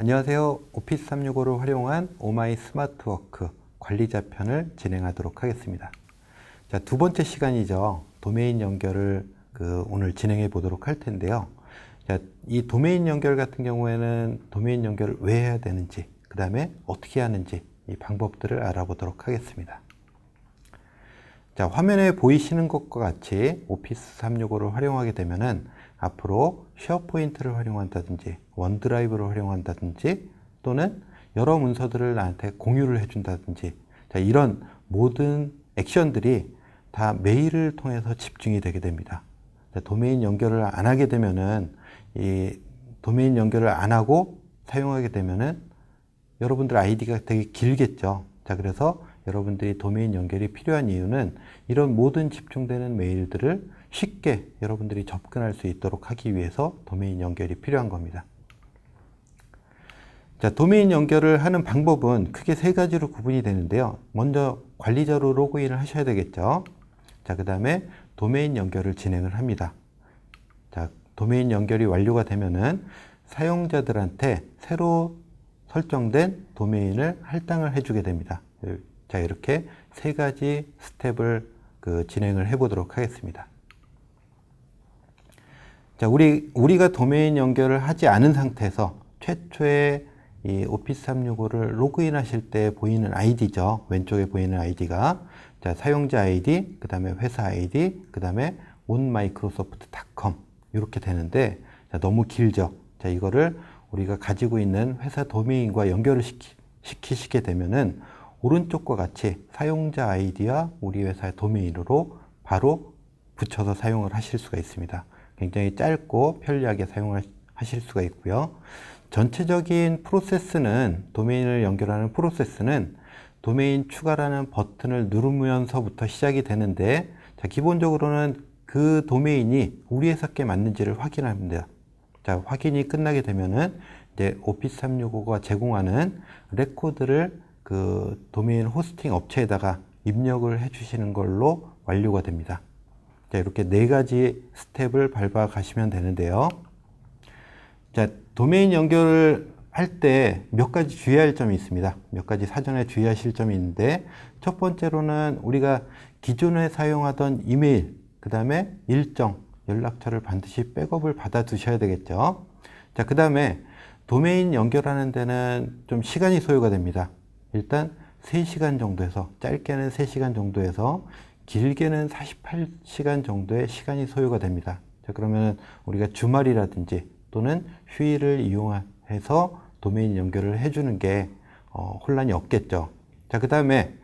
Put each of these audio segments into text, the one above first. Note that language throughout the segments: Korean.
안녕하세요. 오피스 365를 활용한 오마이 스마트워크 관리자 편을 진행하도록 하겠습니다. 자, 두 번째 시간이죠. 도메인 연결을 그 오늘 진행해 보도록 할 텐데요. 자, 이 도메인 연결 같은 경우에는 도메인 연결을 왜 해야 되는지, 그 다음에 어떻게 하는지 이 방법들을 알아보도록 하겠습니다. 자, 화면에 보이시는 것과 같이 오피스 365를 활용하게 되면은 앞으로 쉐어포인트를 활용한다든지 원드라이브를 활용한다든지 또는 여러 문서들을 나한테 공유를 해준다든지 자, 이런 모든 액션들이 다 메일을 통해서 집중이 되게 됩니다. 자, 도메인 연결을 안 하게 되면은 이 도메인 연결을 안 하고 사용하게 되면은 여러분들 아이디가 되게 길겠죠. 자, 그래서 여러분들이 도메인 연결이 필요한 이유는 이런 모든 집중되는 메일들을 쉽게 여러분들이 접근할 수 있도록 하기 위해서 도메인 연결이 필요한 겁니다. 자, 도메인 연결을 하는 방법은 크게 세 가지로 구분이 되는데요. 먼저 관리자로 로그인을 하셔야 되겠죠. 자, 그 다음에 도메인 연결을 진행을 합니다. 자, 도메인 연결이 완료가 되면은 사용자들한테 새로 설정된 도메인을 할당을 해주게 됩니다. 자, 이렇게 세 가지 스텝을 그 진행을 해보도록 하겠습니다. 자, 우리, 우리가 도메인 연결을 하지 않은 상태에서 최초의 이 오피스 365를 로그인 하실 때 보이는 아이디죠. 왼쪽에 보이는 아이디가. 자, 사용자 아이디, 그 다음에 회사 아이디, 그 다음에 onmicrosoft.com. 이렇게 되는데, 자, 너무 길죠. 자, 이거를 우리가 가지고 있는 회사 도메인과 연결을 시키, 시키시게 되면은 오른쪽과 같이 사용자 아이디와 우리 회사의 도메인으로 바로 붙여서 사용을 하실 수가 있습니다. 굉장히 짧고 편리하게 사용하실 수가 있고요. 전체적인 프로세스는 도메인을 연결하는 프로세스는 도메인 추가라는 버튼을 누르면서부터 시작이 되는데 자, 기본적으로는 그 도메인이 우리 회사께 맞는지를 확인합니다. 자, 확인이 끝나게 되면은 이제 오피스 365가 제공하는 레코드를 그 도메인 호스팅 업체에다가 입력을 해 주시는 걸로 완료가 됩니다. 자, 이렇게 네 가지 스텝을 밟아 가시면 되는데요. 자, 도메인 연결을 할 때 몇 가지 주의할 점이 있습니다. 몇 가지 사전에 주의하실 점이 있는데, 첫 번째로는 우리가 기존에 사용하던 이메일, 그 다음에 일정, 연락처를 반드시 백업을 받아 두셔야 되겠죠. 자, 그 다음에 도메인 연결하는 데는 좀 시간이 소요가 됩니다. 일단 3시간 정도에서, 짧게는 3시간 정도에서, 길게는 48시간 정도의 시간이 소요가 됩니다. 자, 그러면 우리가 주말이라든지 또는 휴일을 이용해서 도메인 연결을 해주는 게 어, 혼란이 없겠죠. 자, 그 다음에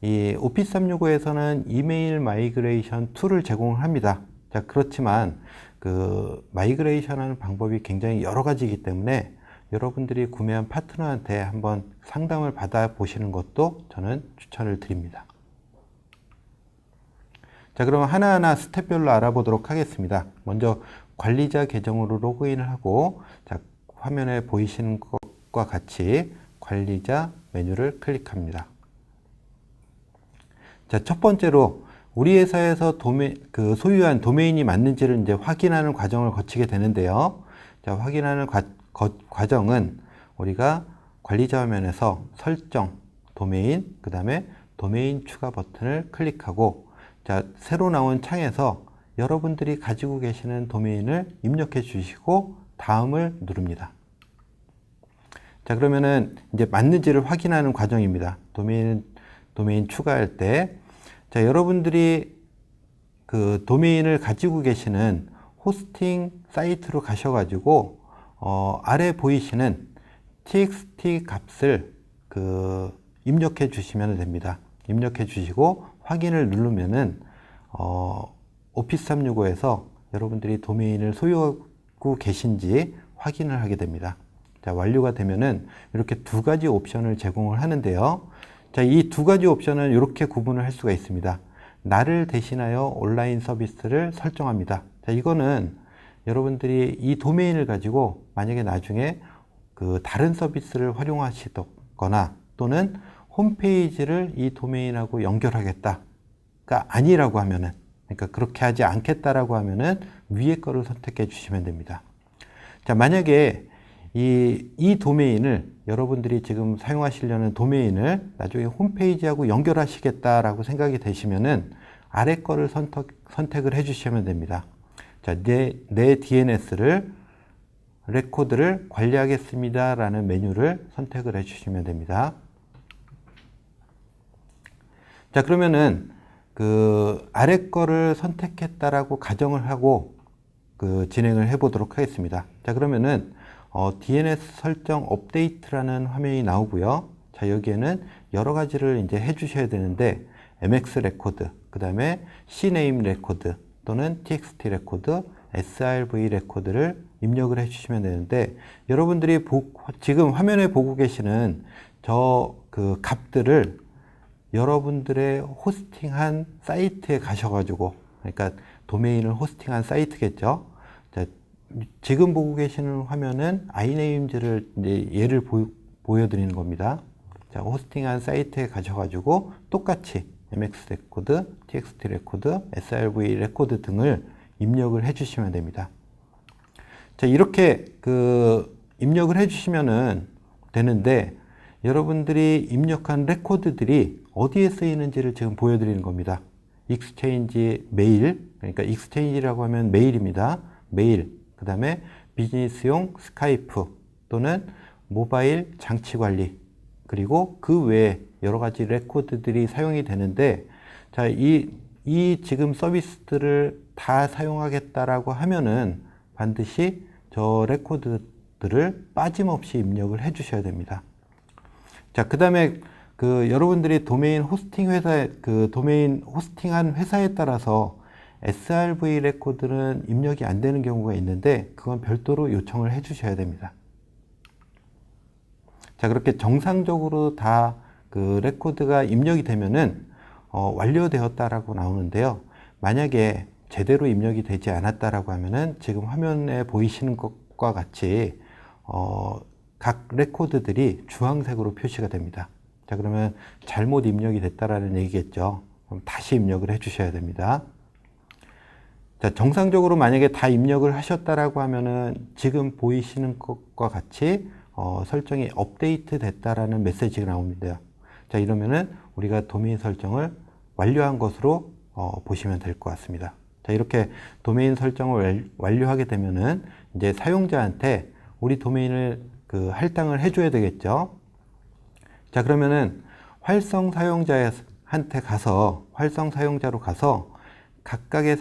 이 오피스 365에서는 이메일 마이그레이션 툴을 제공을 합니다. 자, 그렇지만 그 마이그레이션 하는 방법이 굉장히 여러 가지이기 때문에 여러분들이 구매한 파트너한테 한번 상담을 받아 보시는 것도 저는 추천을 드립니다. 자, 그럼 하나하나 스텝별로 알아보도록 하겠습니다. 먼저 관리자 계정으로 로그인을 하고 자, 화면에 보이시는 것과 같이 관리자 메뉴를 클릭합니다. 자, 첫 번째로 우리 회사에서 도메, 그 소유한 도메인이 맞는지를 이제 확인하는 과정을 거치게 되는데요. 자, 확인하는 과, 거, 과정은 우리가 관리자 화면에서 설정, 도메인, 그 다음에 도메인 추가 버튼을 클릭하고 자, 새로 나온 창에서 여러분들이 가지고 계시는 도메인을 입력해 주시고 다음을 누릅니다. 자, 그러면은 이제 맞는지를 확인하는 과정입니다. 도메인, 도메인 추가할 때. 자, 여러분들이 그 도메인을 가지고 계시는 호스팅 사이트로 가셔가지고, 어, 아래 보이시는 txt 값을 그 입력해 주시면 됩니다. 입력해 주시고 확인을 누르면은, 어, 오피스 365에서 여러분들이 도메인을 소유하고 계신지 확인을 하게 됩니다. 자, 완료가 되면은 이렇게 두 가지 옵션을 제공을 하는데요. 자, 이 두 가지 옵션은 이렇게 구분을 할 수가 있습니다. 나를 대신하여 온라인 서비스를 설정합니다. 자, 이거는 여러분들이 이 도메인을 가지고 만약에 나중에 그 다른 서비스를 활용하시거나 또는 홈페이지를 이 도메인하고 연결하겠다가 아니라고 하면은 그러니까 그렇게 하지 않겠다라고 하면은 위에 거를 선택해 주시면 됩니다. 자, 만약에 이, 이 도메인을 여러분들이 지금 사용하시려는 도메인을 나중에 홈페이지하고 연결하시겠다라고 생각이 되시면은 아래 거를 선택, 선택을 해 주시면 됩니다. 자, 내, 내 DNS를 레코드를 관리하겠습니다라는 메뉴를 선택을 해 주시면 됩니다. 자, 그러면은 그 아래 거를 선택했다라고 가정을 하고 그 진행을 해 보도록 하겠습니다. 자, 그러면은 어, DNS 설정 업데이트라는 화면이 나오고요. 자, 여기에는 여러 가지를 이제 해 주셔야 되는데 MX 레코드, 그 다음에 CNAME 레코드 또는 TXT 레코드, SRV 레코드를 입력을 해 주시면 되는데 여러분들이 보, 지금 화면에 보고 계시는 저 그 값들을 여러분들의 호스팅한 사이트에 가셔가지고 그러니까 도메인을 호스팅한 사이트겠죠. 자, 지금 보고 계시는 화면은 아이네임즈를 예를 보, 보여드리는 겁니다. 자, 호스팅한 사이트에 가셔가지고 똑같이 MX 레코드, TXT 레코드, SRV 레코드 등을 입력을 해주시면 됩니다. 자, 이렇게 그 입력을 해주시면은 되는데 여러분들이 입력한 레코드들이 어디에 쓰이는지를 지금 보여드리는 겁니다. 익스체인지 메일, 그러니까 익스체인지라고 하면 메일입니다. 메일, 그 다음에 비즈니스용 스카이프 또는 모바일 장치 관리, 그리고 그 외에 여러 가지 레코드들이 사용이 되는데, 자, 이, 이 지금 서비스들을 다 사용하겠다라고 하면은 반드시 저 레코드들을 빠짐없이 입력을 해 주셔야 됩니다. 자, 그 다음에 그 여러분들이 도메인 호스팅 회사에 그 도메인 호스팅한 회사에 따라서 SRV 레코드는 입력이 안 되는 경우가 있는데 그건 별도로 요청을 해 주셔야 됩니다. 자, 그렇게 정상적으로 다 그 레코드가 입력이 되면은 어, 완료되었다라고 나오는데요. 만약에 제대로 입력이 되지 않았다라고 하면은 지금 화면에 보이시는 것과 같이 어, 각 레코드들이 주황색으로 표시가 됩니다. 자, 그러면 잘못 입력이 됐다라는 얘기겠죠. 그럼 다시 입력을 해 주셔야 됩니다. 자, 정상적으로 만약에 다 입력을 하셨다라고 하면은 지금 보이시는 것과 같이 어, 설정이 업데이트 됐다라는 메시지가 나옵니다. 자, 이러면은 우리가 도메인 설정을 완료한 것으로 어, 보시면 될 것 같습니다. 자, 이렇게 도메인 설정을 완료하게 되면은 이제 사용자한테 우리 도메인을 그 할당을 해줘야 되겠죠. 자, 그러면은 활성 사용자한테 가서 활성 사용자로 가서 각각의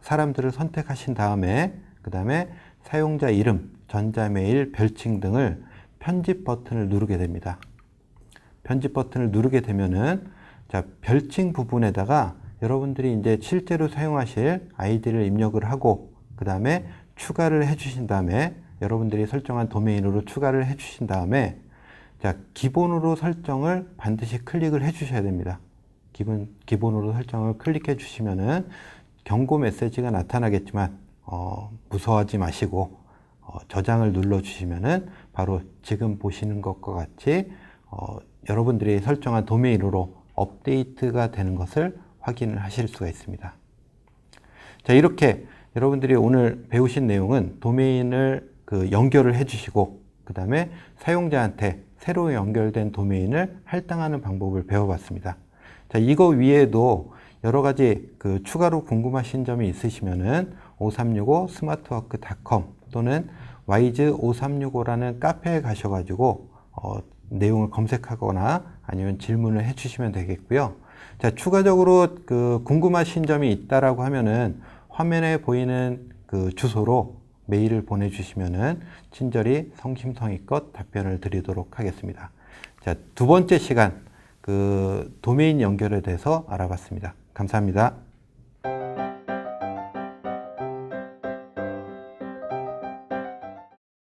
사람들을 선택하신 다음에 그 다음에 사용자 이름, 전자메일, 별칭 등을 편집 버튼을 누르게 됩니다. 편집 버튼을 누르게 되면은 자, 별칭 부분에다가 여러분들이 이제 실제로 사용하실 아이디를 입력을 하고 그 다음에 추가를 해 주신 다음에 여러분들이 설정한 도메인으로 추가를 해 주신 다음에 자, 기본으로 설정을 반드시 클릭을 해 주셔야 됩니다. 기본, 기본으로 설정을 클릭해 주시면은 경고 메시지가 나타나겠지만, 어, 무서워하지 마시고, 어, 저장을 눌러 주시면은 바로 지금 보시는 것과 같이, 어, 여러분들이 설정한 도메인으로 업데이트가 되는 것을 확인을 하실 수가 있습니다. 자, 이렇게 여러분들이 오늘 배우신 내용은 도메인을 그 연결을 해 주시고, 그 다음에 사용자한테 새로 연결된 도메인을 할당하는 방법을 배워봤습니다. 자, 이거 위에도 여러 가지 그 추가로 궁금하신 점이 있으시면은 5365 스마트워크닷컴 또는 wise5365라는 카페에 가셔가지고 어, 내용을 검색하거나 아니면 질문을 해주시면 되겠고요. 자, 추가적으로 그 궁금하신 점이 있다라고 하면은 화면에 보이는 그 주소로 메일을 보내주시면은 친절히 성심성의껏 답변을 드리도록 하겠습니다. 자, 두 번째 시간 그 도메인 연결에 대해서 알아봤습니다. 감사합니다.